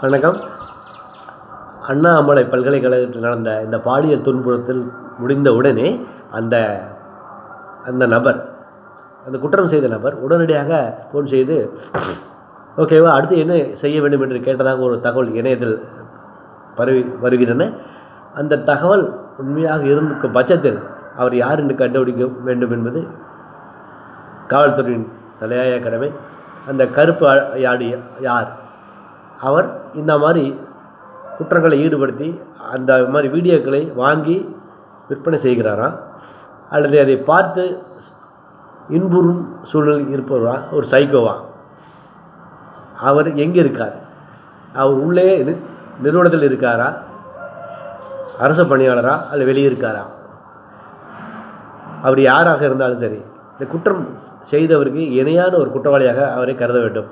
வணக்கம். அண்ணாமலை பல்கலைக்கழகத்தில் நடந்த இந்த பாலியல் துன்புறுத்தல் முடிந்த உடனே அந்த அந்த நபர் அந்த குற்றம் செய்த நபர் உடனடியாக ஃபோன் செய்து ஓகேவா அடுத்து என்ன செய்ய வேண்டும் என்று கேட்டதாக ஒரு தகவல் இணையத்தில் பரவி வருகின்றன. அந்த தகவல் உண்மையாக இருக்கும் பட்சத்தில் அவர் யார் என்று கண்டுபிடிக்க வேண்டும் என்பது காவல்துறையின் தலையாய கடமை. அந்த கருப்பு யாடு யார் அவர் இந்த மாதிரி குற்றங்களை ஈடுபடுத்தி அந்த மாதிரி வீடியோக்களை வாங்கி விற்பனை செய்கிறாராம் அல்லது அதை பார்த்து இன்புறும் சூழலில் இருப்பவரா? ஒரு சைக்கோவா அவர் எங்கே இருக்கார்? அவர் உள்ளே நிறுவனத்தில் இருக்காரா? அரசு பணியாளரா? அல்லது வெளியே இருக்காரா? அவர் யாராக இருந்தாலும் சரி இந்த குற்றம் செய்தவருக்கு இணையான ஒரு குற்றவாளியாக அவரை கருத வேண்டும்.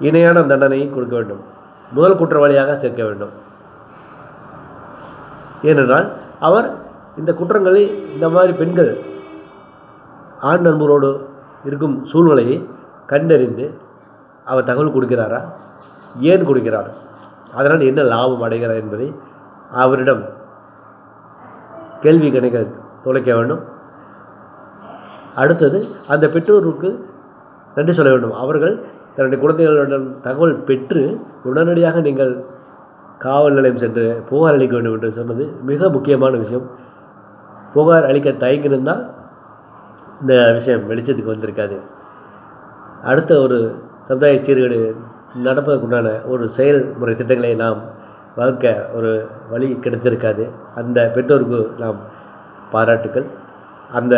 இணையான தண்டனையை கொடுக்க வேண்டும். முதல் குற்றவாளியாக சேர்க்க வேண்டும். ஏனென்றால் அவர் இந்த குற்றங்களை இந்த மாதிரி பெண்கள் ஆண் நண்பரோடு இருக்கும் சூழ்நிலையை கண்டறிந்து அவர் தகவல் கொடுக்கிறாரா? ஏன் கொடுக்கிறார்? அதனால் என்ன லாபம் அடைகிறார் என்பதை அவரிடம் கேள்வி கணைகள் தொலைக்க வேண்டும். அடுத்தது அந்த பெற்றோருக்கு நன்றி சொல்ல வேண்டும். அவர்கள் தன்னுடைய குழந்தைகளிடம் தகவல் பெற்று உடனடியாக நீங்கள் காவல் நிலையம் சென்று புகார் அளிக்க வேண்டும் என்று சொன்னது மிக முக்கியமான விஷயம். புகார் அளிக்க தயங்கியிருந்தால் இந்த விஷயம் வெளிச்சத்துக்கு வந்திருக்காது. அடுத்த ஒரு சமுதாய சீர்கேடு நடப்பதற்குண்டான ஒரு செயல்முறை திட்டங்களை நாம் வகுக்க ஒரு வழி கிடைத்திருக்காது. அந்த பெற்றோருக்கு நாம் பாராட்டுக்கள் அந்த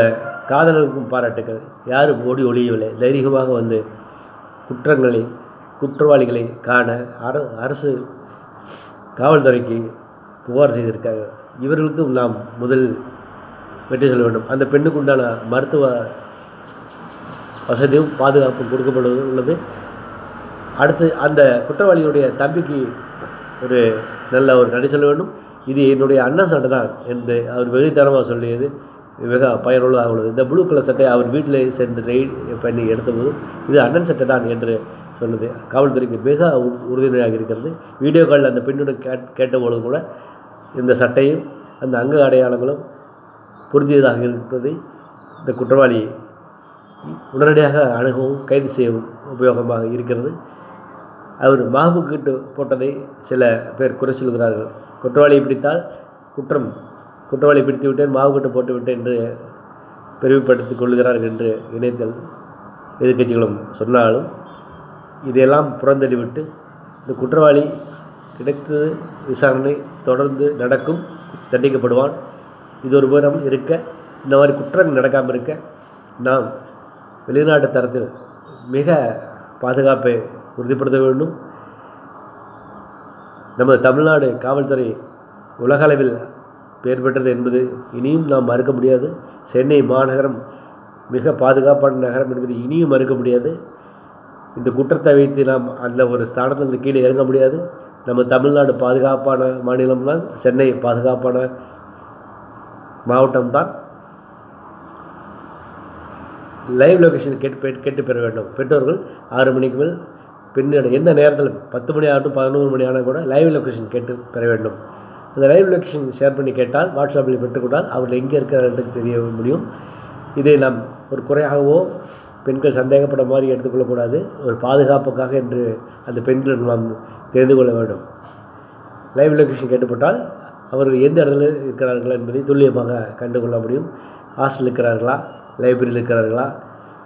காதலருக்கும் பாராட்டுக்கள். யாரும் ஓடி ஒழியவில்லை தைரியமாக வந்து குற்றங்களை குற்றவாளிகளை காண அர அரசு காவல்துறைக்கு புகார் செய்திருக்காங்க. இவர்களுக்கும் நாம் முதல் வெற்றி சொல்ல வேண்டும். அந்த பெண்ணுக்கு உண்டான மருத்துவ வசதியும் பாதுகாப்பும் கொடுக்கப்படுவது உள்ளது. அடுத்து அந்த குற்றவாளியுடைய தம்பிக்கு ஒரு நல்ல ஒரு நடி சொல்ல வேண்டும். இது என்னுடைய அண்ணன் சட்டை தான் என்று அவர் வெகுத்தனமாக சொல்லியது. மிக பயனுள்ளதாக உள்ளது இந்த ப்ளூ கலர் சட்டை அவர் வீட்டில் சென்று ரெய்ட் பண்ணி எடுத்தபோது இது அண்ணன் சட்டை தான் என்று சொன்னது காவல்துறைக்கு மிக உ- உறுதுணையாக இருக்கிறது. வீடியோ காலில் அந்த பெண்ணுடன் கேட் கேட்டபொழுது கூட இந்த சட்டையும் அந்த அங்க அடையாளங்களும் பொருந்தியதாக இருப்பதை இந்த குற்றவாளி உடனடியாக அணுகவும் கைது செய்யவும் உபயோகமாக இருக்கிறது. அவர் மாவு கீட்டு போட்டதை சில பேர் குறை சொல்கிறார்கள். குற்றவாளியை பிடித்தால் குற்றம் குற்றவாளி பிடித்து விட்டேன் மாவு கட்டு போட்டு விட்டேன் என்று பெருமைப்படுத்திக் கொள்கிறார்கள் என்று இணைத்தல் எதிர்க்கட்சிகளும் சொன்னாலும் இதையெல்லாம் புறந்தள்ளிவிட்டு இந்த குற்றவாளி கிடைத்தது விசாரணை தொடர்ந்து நடக்கும் தண்டிக்கப்படுவான். இது ஒரு புறம் இருக்க இந்த மாதிரி குற்றங்கள் நடக்காமல் இருக்க நாம் வெளிநாட்டு தரத்தில் மிக பாதுகாப்பை உறுதிப்படுத்த வேண்டும். நமது தமிழ்நாடு காவல்துறை உலகளவில் பெயர் பெற்றது என்பது இனியும் நாம் மறுக்க முடியாது. சென்னை மாநகரம் மிக பாதுகாப்பான நகரம் என்பது இனியும் மறுக்க முடியாது. இந்த குற்றத்தை வைத்து நாம் அந்த ஒரு ஸ்தானத்திலிருந்து கீழே இறங்க முடியாது. நம்ம தமிழ்நாடு பாதுகாப்பான மாநிலம் தான் சென்னை பாதுகாப்பான மாவட்டம்தான். லைவ் லொக்கேஷன் கேட்டு கேட்டு பெற வேண்டும். பெற்றோர்கள் ஆறு மணிக்கு மேல் பின்னாடி எந்த நேரத்தில் பத்து மணி ஆகட்டும் பதினோரு மணி ஆனால் கூட லைவ் லொக்கேஷன் கேட்டு பெற வேண்டும். அந்த லைவ் லொக்கேஷன் ஷேர் பண்ணி கேட்டால் வாட்ஸ்அப்பில் பெற்றுக்கொண்டால் அவர்கள் எங்கே இருக்கிறார்கள் தெரிய முடியும். இதை நாம் ஒரு குறையாகவோ பெண்கள் சந்தேகப்பட மாதிரி எடுத்துக்கொள்ளக்கூடாது. ஒரு பாதுகாப்புக்காக என்று அந்த பெண்கள் நாம் தெரிந்து கொள்ள வேண்டும். லைவ் லொக்கேஷன் கேட்டுப்பட்டால் அவர்கள் எந்த இடத்துல இருக்கிறார்கள் என்பதை துல்லியமாக கண்டுகொள்ள முடியும். ஹாஸ்டல் இருக்கிறார்களா லைப்ரரியில் இருக்கிறார்களா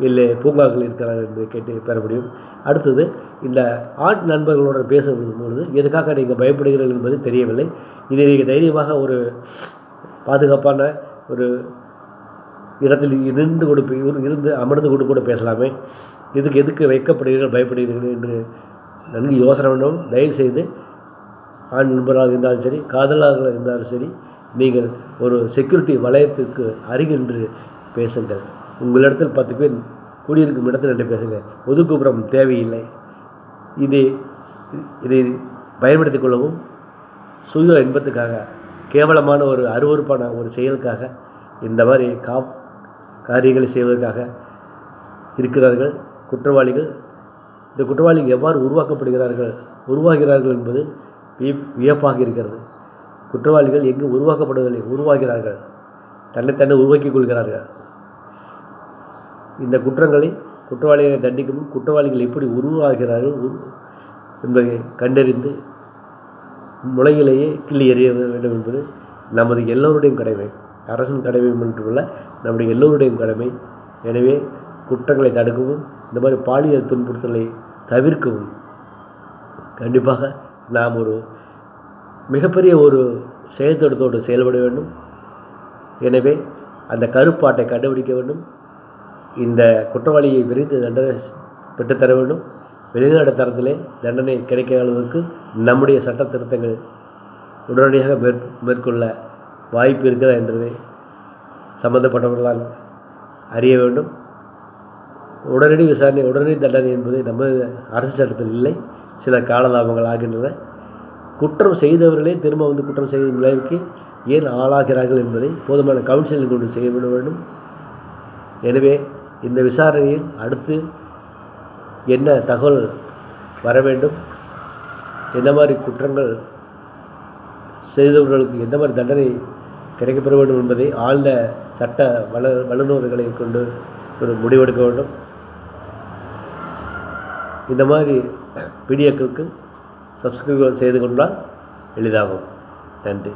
இல்லை பூங்காக்கள் இருக்கிறார்கள் என்று கேட்டு பெற முடியும். அடுத்தது இந்த ஆண் நண்பர்களோடு பேசும் பொழுது எதுக்காக நீங்கள் பயப்படுகிறீர்கள் என்பது தெரியவில்லை. இதை நீங்கள் தைரியமாக ஒரு பாதுகாப்பான ஒரு இடத்தில் இருந்து கொடு இருந்து அமர்ந்து கொண்டு கூட பேசலாமே. இதுக்கு எதுக்கு வைக்கப்படுகிறீர்கள் பயப்படுகிறீர்கள் என்று நன்கு யோசனை வேண்டும் தயவு செய்து ஆண் நண்பராக இருந்தாலும் சரி காதலாக இருந்தாலும் சரி நீங்கள் ஒரு செக்யூரிட்டி வளையத்திற்கு அருகின்று பேசுங்கள். உங்களிடத்தில் பத்து பேர் கூடியிருக்கும் இடத்தில் என்று பேசுங்கள் ஒதுக்குப்புறம் தேவையில்லை. இது இதை பயன்படுத்திக் கொள்ளவும் சுய இன்பத்துக்காக கேவலமான ஒரு அருவருப்பான ஒரு செயலுக்காக இந்த மாதிரி கா காரியங்களை செய்வதற்காக இருக்கிறார்கள் குற்றவாளிகள். இந்த குற்றவாளிகள் எவ்வாறு உருவாக்கப்படுகிறார்கள்? உருவாகிறார்கள் என்பது வியப் வியப்பாக இருக்கிறது. குற்றவாளிகள் எங்கு உருவாக்கப்படுவதில்லை உருவாகிறார்கள்? தன்னைத்தன்னை உருவாக்கிக் கொள்கிறார்கள். இந்த குற்றங்களை குற்றவாளிகளை தண்டிக்கும் முன் குற்றவாளிகள் எப்படி உருவாகிறார்கள் என்பதை கண்டறிந்து முளையிலேயே கிள்ளி எறிய வேண்டும் என்பது நமது எல்லோருடையும் கடமை. அரசின் கடமை மட்டுமல்ல நம்முடைய எல்லோருடையும் கடமை. எனவே குற்றங்களை தடுக்கவும் இந்த மாதிரி பாலியல் துன்புறுத்தலை தவிர்க்கவும். கண்டிப்பாக நாம் ஒரு மிகப்பெரிய ஒரு செயல்திட்டத்தோடு செயல்பட வேண்டும். எனவே அந்த கருப்பாட்டை கண்டுபிடிக்க வேண்டும். இந்த குற்றவாளியை விரைந்து தண்டனை பெற்றுத்தர வேண்டும். வெளிநாடு தரத்திலே தண்டனை கிடைக்க அளவுக்கு நம்முடைய சட்ட திருத்தங்கள் உடனடியாக மேற் மேற்கொள்ள வாய்ப்பு இருக்கிறதா என்பதை சம்பந்தப்பட்டவர்களால் அறிய வேண்டும். உடனடி விசாரணை உடனடி தண்டனை என்பது நம்ம அரசு சட்டத்தில் இல்லை. சில காலதாபங்கள் ஆகின்றன. குற்றம் செய்தவர்களே திரும்ப வந்து குற்றம் செய்த நிலைக்கு ஏன் ஆளாகிறார்கள் என்பதை போதுமான கவுன்சிலிங் கொண்டு செய்ய வேண்டும். எனவே இந்த விசாரணையில் அடுத்து என்ன தகவல் வர வேண்டும்? என்ன மாதிரி குற்றங்கள் செய்தவர்களுக்கு எந்த மாதிரி தண்டனை கிடைக்கப்பெற வேண்டும் என்பதை ஆழ்ந்த சட்ட வல்ல வல்லுநர்களை கொண்டு ஒரு முடிவெடுக்க வேண்டும். இந்த மாதிரி வீடியோக்களுக்கு சப்ஸ்கிரைப் செய்து கொண்டால் எளிதாகும். நன்றி.